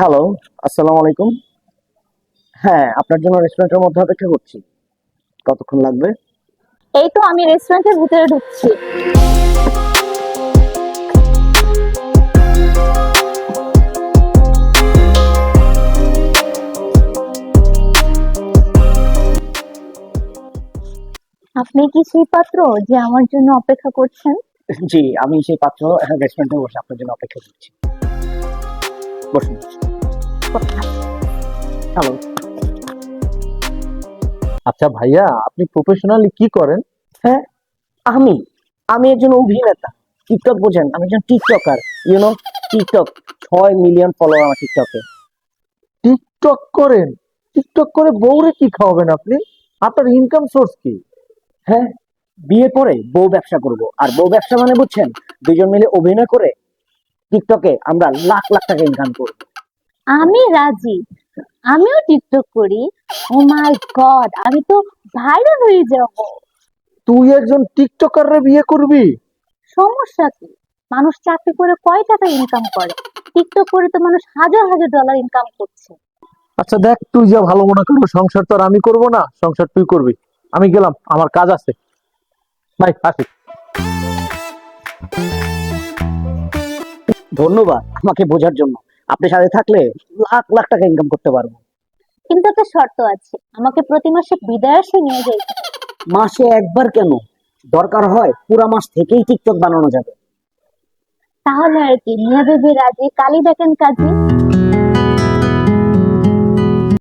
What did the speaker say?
Hello আসসালামু আলাইকুম। হ্যাঁ আপনার জন্য রেস্টুরেন্টের মধ্যে অপেক্ষা করছি। কতক্ষণ লাগবে? এই তো আমি রেস্টুরেন্টের ভিতরে ঢুকছি। আপনি কি সেই পাত্র যে আমার জন্য অপেক্ষা করছেন? জি আমি সেই পাত্র রেস্টুরেন্টে বসে আপনার জন্য অপেক্ষা করছি। বসুন। হ্যালো আচ্ছা ভাইয়া আপনি প্রফেশনালি কি করেন? হ্যাঁ আমি আমি একজন অভিনেতা টিকটক বোঝেন আমি একজন টিকটকার ইউনো টিকটক ছয় মিলিয়ন ফলোয়ার আমার টিকটকে। টিকটক করেন? টিকটক করে বউরে কি খাওয়াবেন আপনি? আপনার ইনকাম সোর্স কি? হ্যাঁ বিয়ে পরে বউ ব্যবসা করব। আর বউ ব্যবসা মানে বুঝছেন দুজন মিলে অভিনয় করে টিকটকে আমরা লাখ লাখ টাকা ইনকাম করব। আমি রাজি। আমিও টিকটক করি। ও মাই গড আমি তো ভাইরাল হয়ে যাব। তুই একজন টিকটকাররে বিয়ে করবি? সমস্যা কি? মানুষ চাকরি করে কয় টাকা ইনকাম করে? টিকটক করে তো মানুষ হাজার হাজার ডলার ইনকাম করছে। আচ্ছা দেখ তুই যা ভালো মনে করব সংসার তো আর আমি করব না সংসার তুই করবি। আমি গেলাম আমার কাজ আছে। ভাই আসি। ধন্যবাদ আমাকে বোঝার জন্য। আপনি সাথে থাকলে লাখ লাখ টাকা ইনকাম করতে পারব। কিন্তু একটা শর্ত আছে। আমাকে প্রতি মাসে বিদায় আসে নিয়ে যাই মাসে একবার কেন? দরকার হয় পুরা মাস থেকেই টিকটক বানানো যাবে। তাহলে আর কি নিয়ে বেবি রাজি কালি দেখেন কাজী।